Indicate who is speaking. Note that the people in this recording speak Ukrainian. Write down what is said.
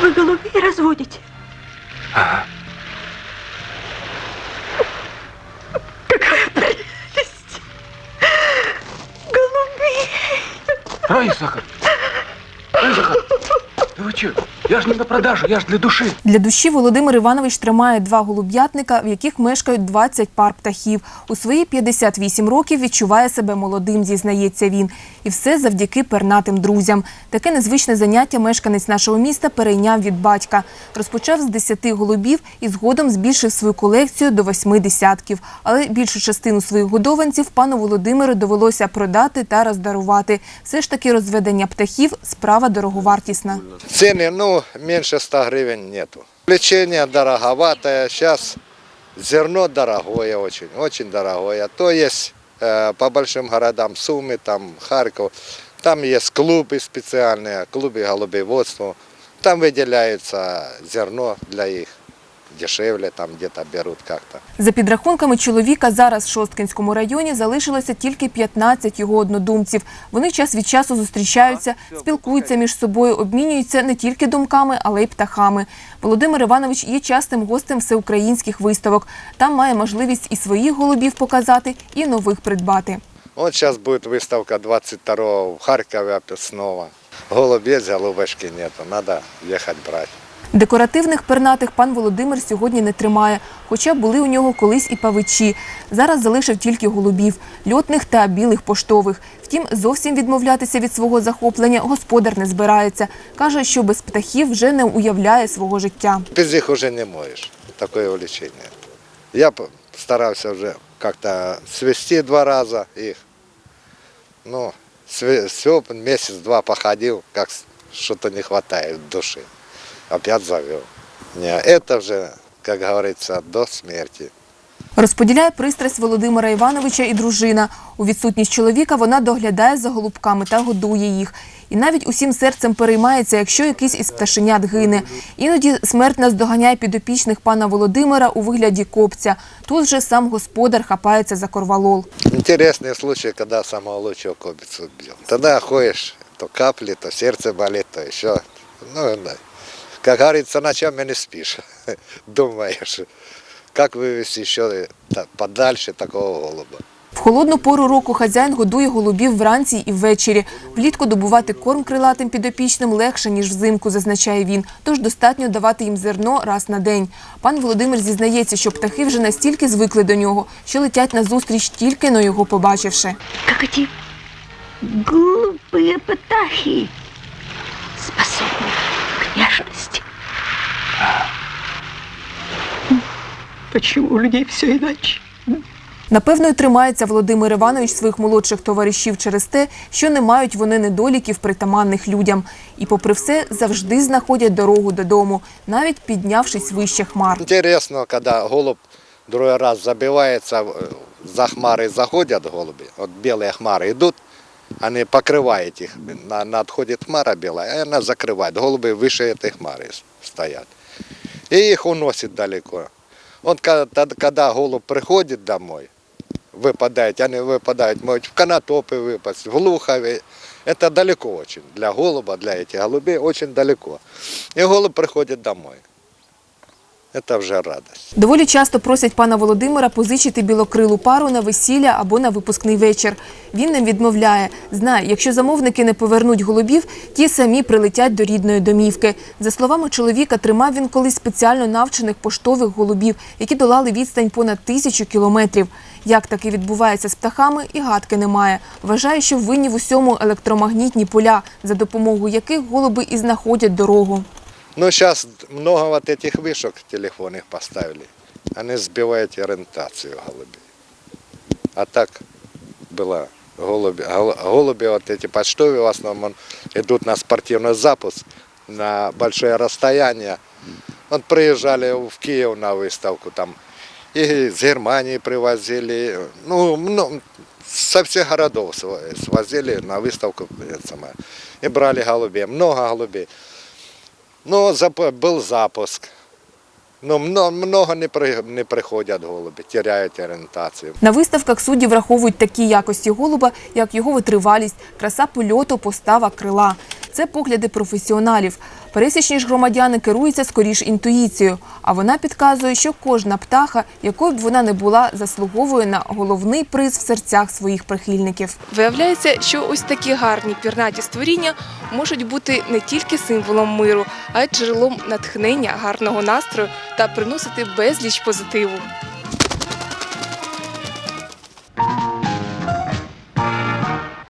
Speaker 1: Вы голубей разводите?
Speaker 2: Ага.
Speaker 1: Какая прелесть! Голубей!
Speaker 2: Раиса, Раиса, да вы что? Я ж не на продажу, я ж для души.
Speaker 3: Для душі Володимир Іванович тримає два голуб'ятника, в яких мешкають 20 пар птахів. У свої 58 років відчуває себе молодим, зізнається він. І все завдяки пернатим друзям. Таке незвичне заняття мешканець нашого міста перейняв від батька. Розпочав з 10 голубів і згодом збільшив свою колекцію до восьми десятків. Але більшу частину своїх годованців пану Володимиру довелося продати та роздарувати. Все ж таки розведення птахів справа дороговартісна.
Speaker 4: Цены, ну, меньше 100 гривен нету. Лечение дороговатое. Сейчас зерно дорогое очень, очень дорогое. То есть э, по большим городам Сумы, там Харьков, там есть клубы специальные, клубы голубеводства. Там выделяется зерно для их дешевле, там где-то берут как-то.
Speaker 3: За підрахунками чоловіка, зараз в Шосткинському районі залишилося тільки 15 його однодумців. Вони час від часу зустрічаються, спілкуються між собою, обмінюються не тільки думками, але й птахами. Володимир Іванович є частим гостем всеукраїнських виставок. Там має можливість і своїх голубів показати, і нових придбати.
Speaker 4: Вот сейчас будет выставка 22 в Харькове опять снова. Голубь есть, голубочки нету, надо ехать брать.
Speaker 3: Декоративних пернатих пан Володимир сьогодні не тримає, хоча були у нього колись і павичі. Зараз залишив тільки голубів, льотних та білих поштових. Втім, зовсім відмовлятися від свого захоплення господар не збирається. Каже, що без птахів вже не уявляє свого життя.
Speaker 4: Без них уже не моешь. Такое увлечение. Я старался уже как-то свести два раза их. Ну, все, месяц-два походил, как с- что-то не хватает в душе. Опять завел. Не, это уже, как говорится, до смерти.
Speaker 3: Розподіляє пристрасть Володимира Івановича і дружина. У відсутність чоловіка вона доглядає за голубками та годує їх. І навіть усім серцем переймається, якщо якийсь із пташенят гине. Іноді смерть наздоганяє підопічних пана Володимира у вигляді копця. Тут же сам господар хапається за корвалол.
Speaker 4: Интересный случай, когда самого лучшего кобицу убил. Тогда ходишь, то капли, то сердце болит, то еще. Ну. как говорится, ночами не спишь. Думаешь, как вывести еще та- подальше такого голуба.
Speaker 3: В холодну пору року хазяїн годує голубів вранці і ввечері. Влітку добувати корм крилатим підопічним легше, ніж взимку, зазначає він. Тож достатньо давати їм зерно раз на день. Пан Володимир зізнається, що птахи вже настільки звикли до нього, що летять назустріч тільки но його побачивши.
Speaker 1: Как эти глупые птахи, способны к нежности. Почему у людей все иначе?
Speaker 3: Напевно, й тримається Володимир Іванович своїх молодших товаришів через те, що не мають вони недоліків притаманних людям. І, попри все, завжди знаходять дорогу додому, навіть піднявшись вище хмар.
Speaker 4: Интересно, когда голубь другой раз забивается, э, за хмары заходят голуби, вот белые хмары идут, они покрывают их, на- надходит хмара белая, и она закрывает. Голуби выше этой хмары с- стоят. И их уносит далеко. Вот когда, тад- когда голубь приходит домой, выпадает, они выпадают, могут в канатопы выпасть, в лухове. Это далеко очень. Для голуба, для этих голубей очень далеко. И голубь приходит домой. Это вже радость.
Speaker 3: Доволі часто просять пана Володимира позичити білокрилу пару на весілля або на випускний вечір. Він не відмовляє. Знає, якщо замовники не повернуть голубів, ті самі прилетять до рідної домівки. За словами чоловіка, тримав він колись спеціально навчених поштових голубів, які долали відстань понад тисячу кілометрів. Як таке відбувається з птахами, і гадки немає. Вважає, що винні в усьому електромагнітні поля, за допомогою яких голуби і знаходять дорогу.
Speaker 4: Ну, сейчас много вот этих вышек телефонных поставили. Они сбивают ориентацию голубей. А так было голуби, гол- голуби вот эти почтовые в основном идут на спортивный запуск на большое расстояние. Вот приезжали в Киев на выставку там и из Германии привозили, ну, ну со всех городов сво- свозили на выставку и брали голубей, много голубей. Ну, был запуск. Ну, много не, при, не приходять голуби, теряють орієнтацію.
Speaker 3: На виставках судді враховують такі якості голуба, як його витривалість, краса польоту, постава крила. Це погляди професіоналів. Пересічні ж громадяни керуються скоріш інтуїцією, а вона підказує, що кожна птаха, якою б вона не була, заслуговує на головний приз в серцях своїх прихильників. Виявляється, що ось такі гарні пірнаті створіння можуть бути не тільки символом миру, а й джерелом натхнення, гарного настрою та приносити безліч позитиву.